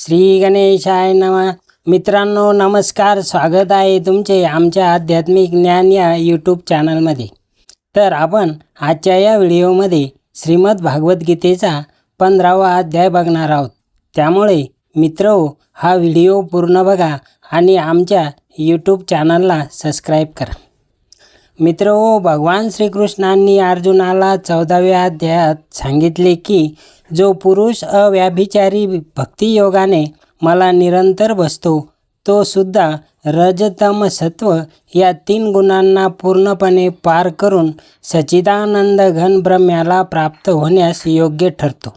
श्री गणेशाय नम. मित्रांनो नमस्कार. स्वागत आहे तुमचे आमच्या आध्यात्मिक ज्ञान या यूट्यूब चॅनलमध्ये तर आपण आजच्या या व्हिडिओमध्ये श्रीमद भागवत गीतेचा पंधरावा अध्याय बघणार आहोत. त्यामुळे मित्र हो, हा व्हिडिओ पूर्ण बघा आणि आमच्या यूट्यूब चॅनलला सबस्क्राईब करा. मित्र हो भगवान श्रीकृष्णांनी अर्जुनाला चौदाव्या अध्यायात सांगितले की जो पुरुष अव्याभिचारी भक्तियोगाने मला निरंतर बसतो तो सुद्धा रजतम सत्व या तीन गुणांना पूर्णपणे पार करून सच्चिदानंद घन ब्रह्म्याला प्राप्त होण्यास योग्य ठरतो.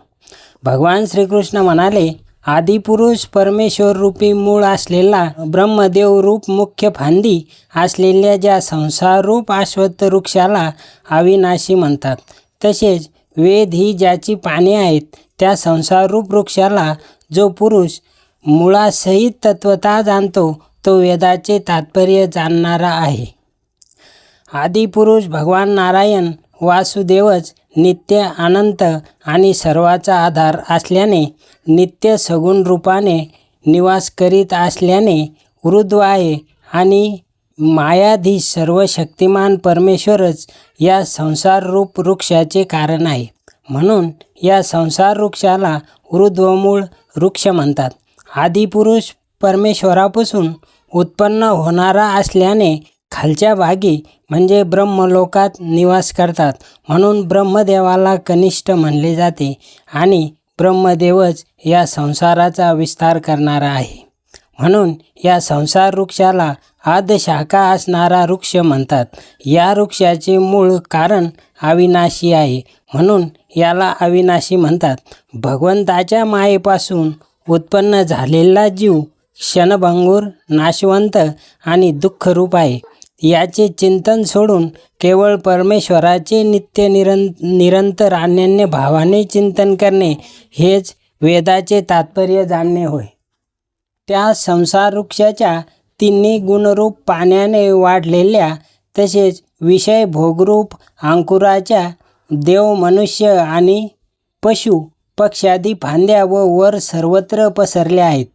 भगवान श्रीकृष्ण म्हणाले आदिपुरुष परमेश्वर रूपी मूळ असलेला ब्रह्मदेव रूप मुख्य फांदी असलेल्या ज्या संसाररूप अश्वत्थ वृक्षाला अविनाशी म्हणतात. तसेच वेद ही ज्याची पाने आहेत त्या संसाररूप वृक्षाला जो पुरुष मुळासहित तत्वता जाणतो तो वेदाचे तात्पर्य जाणणारा आहे. आदिपुरुष भगवान नारायण वासुदेवच नित्य अनंत आणि सर्वाचा आधार असल्याने नित्य सगुण रूपाने निवास करीत असल्याने वृद्ध आहे आणि मायाधीश सर्व शक्तिमान परमेश्वरच या संसाररूप वृक्षाचे कारण आहे. म्हणून या संसार वृक्षाला वृद्धमूळ वृक्ष म्हणतात. आदिपुरुष परमेश्वरापासून उत्पन्न होणारा असल्याने खालच्या भागी म्हणजे ब्रह्मलोकात निवास करतात. म्हणून ब्रह्मदेवाला कनिष्ठ म्हणले जाते आणि ब्रह्मदेवच या संसाराचा विस्तार करणारा आहे. म्हणून या संसार वृक्षाला आदशाखा असणारा वृक्ष म्हणतात. या वृक्षाचे मूळ कारण अविनाशी आहे. म्हणून याला अविनाशी म्हणतात. भगवंताच्या मायेपासून उत्पन्न झालेला जीव क्षणभंगूर नाशवंत आणि दुःखरूप आहे. याचे चिंतन सोडून केवळ परमेश्वराचे नित्य निरं निरंतर अनन्य भावाने चिंतन करणे हेच वेदाचे तात्पर्य जाणणे होय. त्या संसार वृक्षाच्या तिन्ही गुणरूप पाण्याने वाढलेल्या तसेच विषय भोगरूप अंकुराच्या देव मनुष्य आणि पशु पक्षादी फांद्या व वर सर्वत्र पसरल्या आहेत.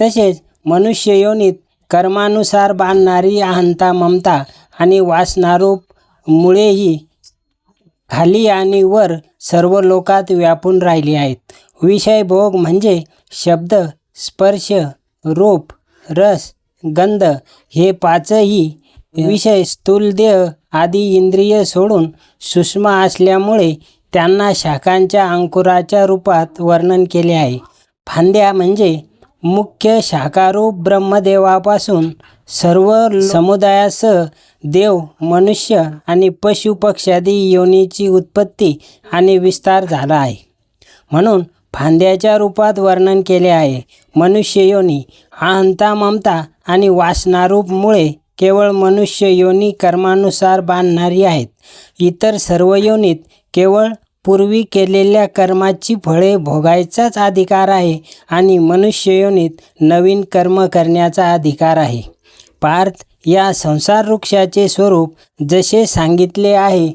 तसेच मनुष्य योनीत कर्मानुसार बांधणारी अहंता ममता आणि वासनारूप मुळेही खाली आणि वर सर्व लोकात व्यापून राहिली आहेत. विषय भोग म्हणजे शब्द स्पर्श रूप रस गंध हे पाचही विषय स्थूलदेह आदी इंद्रिय सोडून सूक्ष्म असल्यामुळे त्यांना शाखांच्या अंकुराच्या रूपात वर्णन केले आहे. फांद्या म्हणजे मुख्य शाकारूप ब्रह्मदेवापासून सर्व समुदायासह देव मनुष्य आणि पशुपक्षादी योनीची उत्पत्ती आणि विस्तार झाला आहे. म्हणून फांद्याच्या रूपात वर्णन केले आहे. मनुष्य योनी अहंता ममता आणि वासनारूपमुळे केवळ मनुष्य योनी कर्मानुसार बांधणारी आहेत. इतर सर्व योनीत केवळ पूर्वी केलेल्या कर्माची फळे भोगायचाच अधिकार आहे आणि मनुष्ययोनीत नवीन कर्म करण्याचा अधिकार आहे. पार्थ या संसार वृक्षाचे स्वरूप जसे सांगितले आहे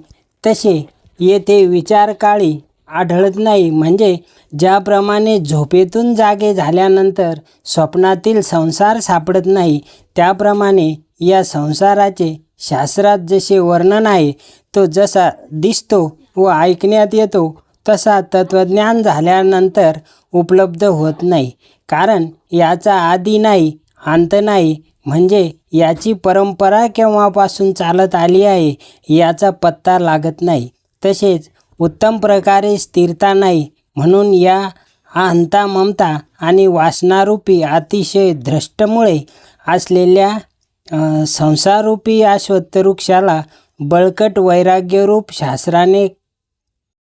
तसे येथे विचारकाळी आढळत नाही. म्हणजे ज्याप्रमाणे झोपेतून जागे झाल्यानंतर स्वप्नातील संसार सापडत नाही त्याप्रमाणे या संसाराचे शास्त्रात जसे वर्णन आहे तो जसा दिसतो व ऐकण्यात येतो तसा तत्त्वज्ञान झाल्यानंतर उपलब्ध होत नाही. कारण याचा आधी नाही अंत नाही. म्हणजे याची परंपरा केव्हापासून चालत आली आहे याचा पत्ता लागत नाही. तसेच उत्तम प्रकारे स्थिरता नाही. म्हणून या अहंता ममता आणि वासनारूपी अतिशय भ्रष्टमुळे असलेल्या संसारूपी श्वत्तवृक्षाला बळकट वैराग्यरूप शास्त्राने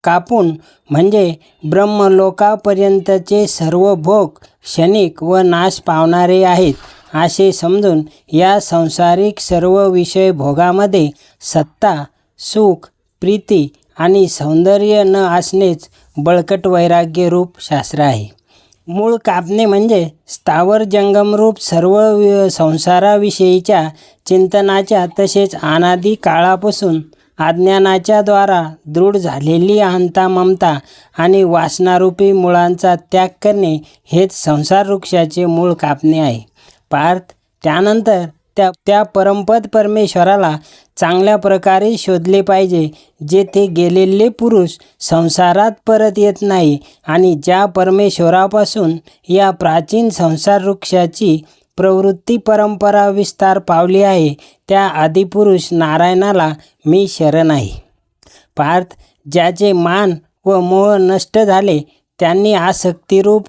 कापून म्हणजे ब्रह्मलोकापर्यंतचे सर्व भोग क्षणिक व नाश पावणारे आहेत असे समजून या संसारिक सर्व विषय भोगामध्ये सत्ता सुख प्रीती आणि सौंदर्य न असणेच बळकट वैराग्यरूप शास्त्र आहे. मूळ कापणे म्हणजे स्थावर जंगमरूप सर्व संसाराविषयीच्या चिंतनाच्या तसेच अनादी काळापासून अज्ञानाच्या द्वारा दृढ झालेली अहंता ममता आणि वासनारूपी मुळांचा त्याग करणे हेच संसार वृक्षाचे मूळ कापणे आहे. पार्थ त्यानंतर त्या त्या परमपद परमेश्वराला चांगल्या प्रकारे शोधले पाहिजे जेथे गेलेले पुरुष संसारात परत येत नाही आणि ज्या परमेश्वरापासून या प्राचीन संसार वृक्षाची प्रवृत्ती परंपरा विस्तार पावली आहे. त्या आदिपुरुष नारायणाला मी शरण आहे. पार्थ ज्याचे मान व मोह नष्ट झाले त्यांनी आसक्तिरूप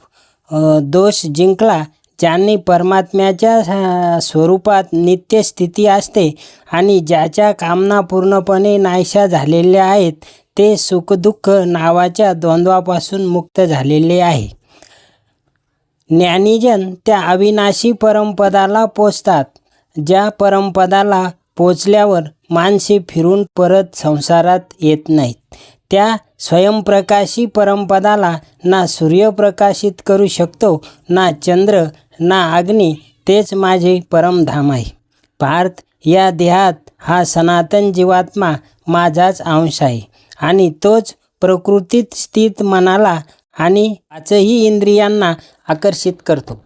दोष जिंकला ज्यांनी परमात्म्याच्या स्वरूपात नित्य स्थिती असते आणि ज्याच्या कामना पूर्णपणे नाहीशा झालेल्या आहेत ते सुखदुःख नावाच्या द्वंद्वापासून मुक्त झालेले आहे. ज्ञानीजन त्या अविनाशी परमपदाला पोचतात ज्या परमपदाला पोचल्यावर माणसे फिरून परत संसारात येत नाहीत. त्या स्वयंप्रकाशी परमपदाला ना सूर्य प्रकाशित करू शकतो ना चंद्र ना अग्नी तेच माझे परमधाम आहे. पार्थ या देहात हा सनातन जीवात्मा माझाच अंश आहे आणि तोच प्रकृतीत स्थित मनाला आणि पाचही इंद्रियांना आकर्षित करतो.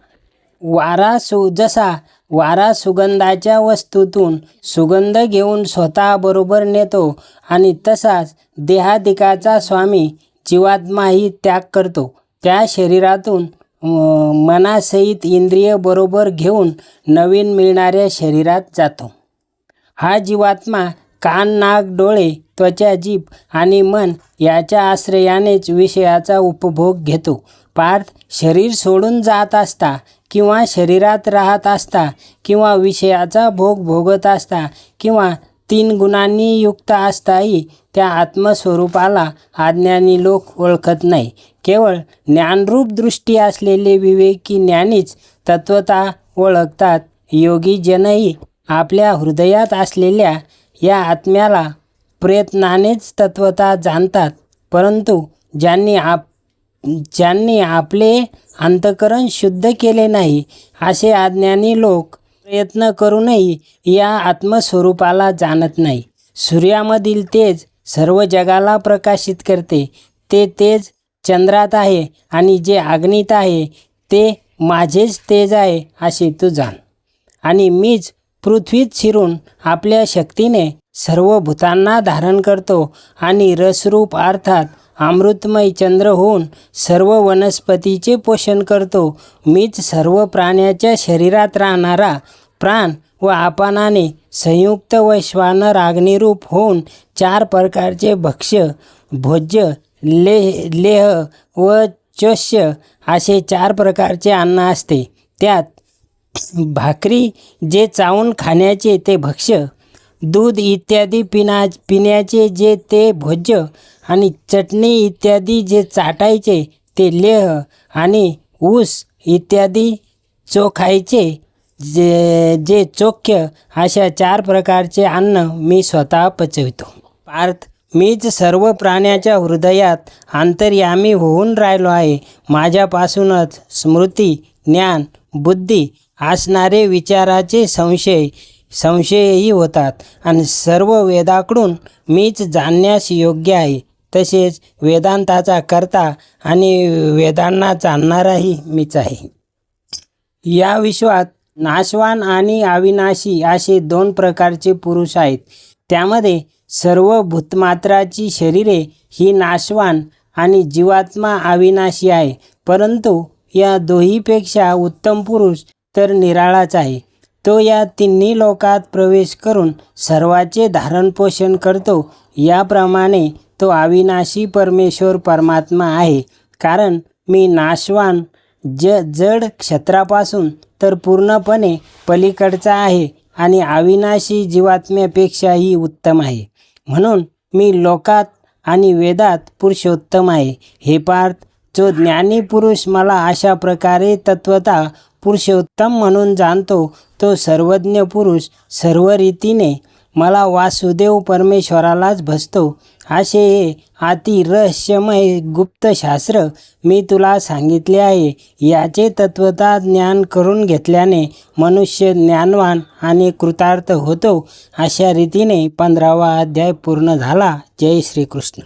वारा सु जसा वारा सुगंधाच्या वस्तूतून सुगंध घेऊन स्वतःबरोबर नेतो आणि तसाच देहादिकाचा स्वामी जीवात्माही त्याग करतो. त्या शरीरातून मनासहित इंद्रिय बरोबर घेऊन नवीन मिळणाऱ्या शरीरात जातो. हा जीवात्मा कान नाक डोळे त्वचा जीभ आणि मन याच्या आश्रयानेच विषयाचा उपभोग घेतो. पार्थ शरीर सोडून जात असता किंवा शरीरात राहत असता किंवा विषयाचा भोग भोगत असता किंवा तीन गुणांनी युक्त असताही त्या आत्मस्वरूपाला अज्ञानी लोक ओळखत नाही. केवळ ज्ञानरूप दृष्टी असलेले विवेकी ज्ञानीच तत्वता ओळखतात. योगी जनही आपल्या हृदयात असलेल्या या आत्म्याला प्रयत्नानेच तत्वता जाणतात परंतु ज्यांनी आप ज्यांनी आपले अंतकरण शुद्ध केले नाही असे अज्ञानी लोक प्रयत्न करूनही या आत्मस्वरूपाला जाणत नाही. सूर्यामधील तेज सर्व जगाला प्रकाशित करते. ते तेज चंद्रात आहे आणि जे अग्नीत आहे ते माझेच तेज आहे असे तू जाण. आणि मीच पृथ्वीत शिरून आपल्या शक्तीने सर्व भूतांना धारण करतो आणि रसरूप अर्थात अमृतमय चंद्र होऊन सर्व वनस्पतीचे पोषण करतो. मीच सर्व प्राण्याच्या शरीरात राहणारा प्राण व आपानाने संयुक्त व श्वानर अग्निरूप होऊन चार प्रकारचे भक्ष्य भोज्य ले लेह व चोष्य असे चार प्रकारचे अन्न असते. त्यात भाकरी जे चावून खाण्याचे ते भक्ष्य दूध इत्यादी पिना पिण्याचे जे ते भोज्य आणि चटणी इत्यादी जे चाटायचे ते लेह आणि ऊस इत्यादी चोखायचे जे जे चोख्य अशा चार प्रकारचे अन्न मी स्वतः पचवितो. पार्थ मीच सर्व प्राण्याच्या हृदयात अंतर्यामी होऊन राहिलो आहे. माझ्यापासूनच स्मृती ज्ञान बुद्धी असणारे विचाराचे संशय संशयही होतात. आणि सर्व वेदाकडून मीच जाणण्यास योग्य आहे. तसेच वेदांताचा करता आणि वेदांना जाणणाराही मीच आहे. या विश्वात नाशवान आणि अविनाशी असे दोन प्रकारचे पुरुष आहेत. त्यामध्ये सर्व भूतमात्राची शरीरे ही नाशवान आणि जीवात्मा अविनाशी आहे. परंतु या दोहीपेक्षा उत्तम पुरुष तर निराळाच आहे. तो या तिन्ही लोकात प्रवेश करून सर्वाचे धारणपोषण करतो. याप्रमाणे तो अविनाशी परमेश्वर परमात्मा आहे. कारण मी नाशवान ज जड क्षेत्रापासून तर पूर्णपणे पलीकडचा आहे आणि अविनाशी जीवात्म्यापेक्षाही उत्तम आहे. म्हणून मी लोकात आणि वेदात पुरुषोत्तम आहे. हे पार्थ जो ज्ञानी पुरुष मला अशा प्रकारे तत्वता पुरुषोत्तम म्हणून जाणतो तो सर्वज्ञ पुरुष सर्व रीतीने मला वासुदेव परमेश्वरालाच भसतो असे हे अति रहस्यमय गुप्तशास्त्र मी तुला सांगितले आहे. याचे तत्वता ज्ञान करून घेतल्याने मनुष्य ज्ञानवान आणि कृतार्थ होतो. अशा रीतीने पंधरावा अध्याय पूर्ण झाला. जय श्रीकृष्ण.